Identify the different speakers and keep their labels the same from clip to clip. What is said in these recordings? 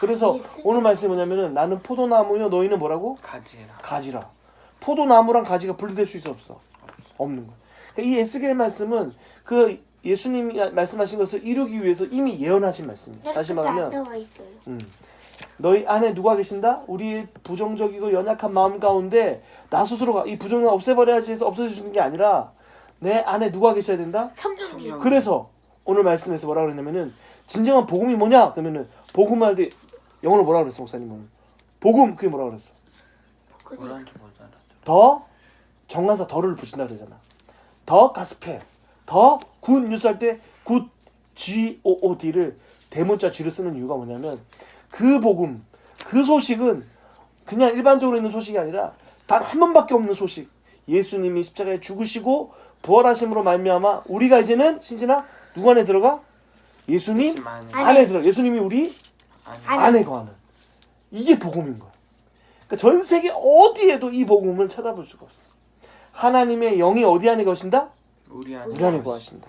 Speaker 1: 그래서. 오늘 말씀이 뭐냐면은 나는 포도나무요 너희는 뭐라고?
Speaker 2: 가지라.
Speaker 1: 가지라. 포도나무랑 가지가 분리될 수 있어 없어? 없는 거야. 그러니까 이 에스겔 말씀은 그 예수님이 말씀하신 것을 이루기 위해서 이미 예언하신 말씀이에요. 다시 말하면. 음. 너희 안에 누가 계신다? 우리의 부정적이고 연약한 마음 가운데 나 스스로가 이 부정을 없애버려야지 해서 없애주는 게 아니라 내 안에 누가 계셔야 된다?
Speaker 3: 성령님.
Speaker 2: 성령.
Speaker 1: 그래서 오늘 말씀에서 뭐라 그러냐면은 진정한 복음이 뭐냐? 그러면은 복음 할 때 영어로 뭐라 그랬어 목사님은? 복음 그게 뭐라 그랬어? 더 정관사 더를 붙인다 그러잖아. 더 가스펠, 더굿 뉴스 할 때 굿 G O O D를 대문자 G를 쓰는 이유가 뭐냐면 그 복음, 그 소식은 그냥 일반적으로 있는 소식이 아니라 단 한 번밖에 없는 소식. 예수님이 십자가에 죽으시고 부활하심으로 말미암아 우리가 이제는 신진아 누구 안에 들어가? 예수님
Speaker 2: 예수 안에.
Speaker 3: 안에.
Speaker 1: 안에 들어. 예수님이 우리
Speaker 2: 안에.
Speaker 1: 거하는 이게 복음인 거야. 그러니까 전 세계 어디에도 이 복음을 찾아볼 수가 없어. 하나님의 영이 어디 안에 거신다?
Speaker 2: 우리 안에.
Speaker 1: 우리 안에 거하신다.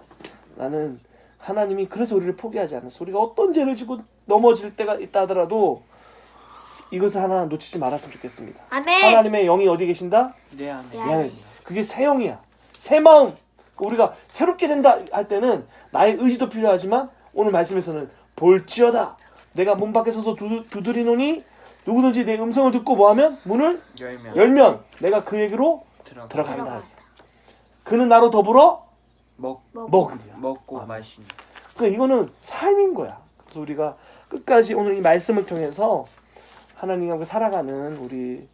Speaker 1: 나는 하나님이 그래서 우리를 포기하지 않았어. 우리가 어떤 죄를 지고 넘어질 때가 있다 하더라도 이것을 하나 놓치지 말았으면 좋겠습니다.
Speaker 3: 아멘.
Speaker 1: 하나님의 영이 어디 계신다?
Speaker 2: 내 안에.
Speaker 1: 내이 안에 그게 새 영이야. 새 마음. 그 우리가 새롭게 된다 할 때는 나의 의지도 필요하지만 오늘 말씀에서는 볼지어다. 내가 문 밖에 서서 두, 두드 리노니 누구든지 내 음성을 듣고 뭐하면 문을
Speaker 2: 열면.
Speaker 1: 열면 내가 그에게로
Speaker 2: 들어가.
Speaker 1: 들어간다. 했어. 그는 나로 더불어
Speaker 2: 먹
Speaker 3: 먹.
Speaker 2: 먹고
Speaker 1: 아.
Speaker 2: 마시는.
Speaker 1: 그러니까 이거는 삶인 거야. 그래서 우리가 끝까지 오늘 이 말씀을 통해서 하나님과 살아가는 우리가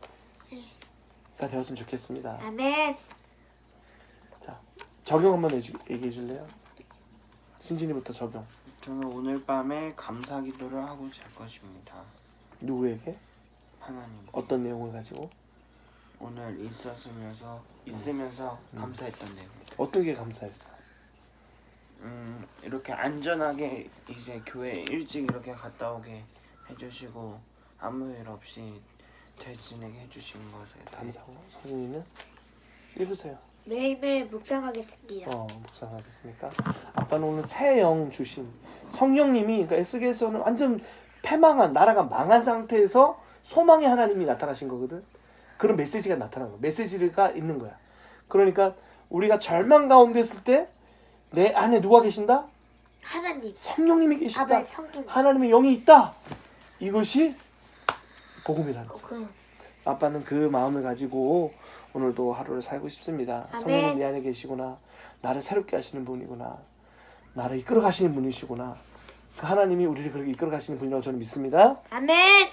Speaker 1: 되었으면 좋겠습니다.
Speaker 3: 아멘.
Speaker 1: 적용 한번 얘기해 줄래요? 신진이부터 적용.
Speaker 2: 저는 오늘 밤에 감사 기도를 하고 잘 것입니다.
Speaker 1: 누구에게?
Speaker 2: 하나님.
Speaker 1: 어떤 내용을 가지고?
Speaker 2: 오늘 있었으면서 있으면서 감사했던 내용입니다.
Speaker 1: 어떤 게 감사했어?
Speaker 2: 음 이렇게 안전하게 이제 교회 일찍 이렇게 갔다 오게 해주시고 아무 일 없이 잘 지내게 해주신 것에 대해
Speaker 1: 감사하고 성윤이는 읽으세요.
Speaker 3: 매일매일 묵상하겠습니다.
Speaker 1: 어 묵상하겠습니까? 아빠는 오늘 새 영 주신 성령님이 그러니까 에스겔에서는 완전 패망한 나라가 망한 상태에서 소망의 하나님이 나타나신 거거든. 그런 메시지가 나타난 거. 메시지가 있는 거야. 그러니까 우리가 절망 가운데 있을 때 내 안에 누가 계신다?
Speaker 3: 하나님.
Speaker 1: 성령님이 계신다.
Speaker 3: 아멘. 성령.
Speaker 1: 하나님의 영이 있다. 이것이 복음이라는
Speaker 3: 어,
Speaker 1: 거지.
Speaker 3: 그
Speaker 1: 아빠는 그 마음을 가지고 오늘도 하루를 살고 싶습니다.
Speaker 3: 아멘.
Speaker 1: 성령님 내 안에 계시구나. 나를 새롭게 하시는 분이구나. 나를 이끌어 가시는 분이시구나. 그 하나님이 우리를 그렇게 이끌어 가시는 분이라고 저는 믿습니다.
Speaker 3: 아멘.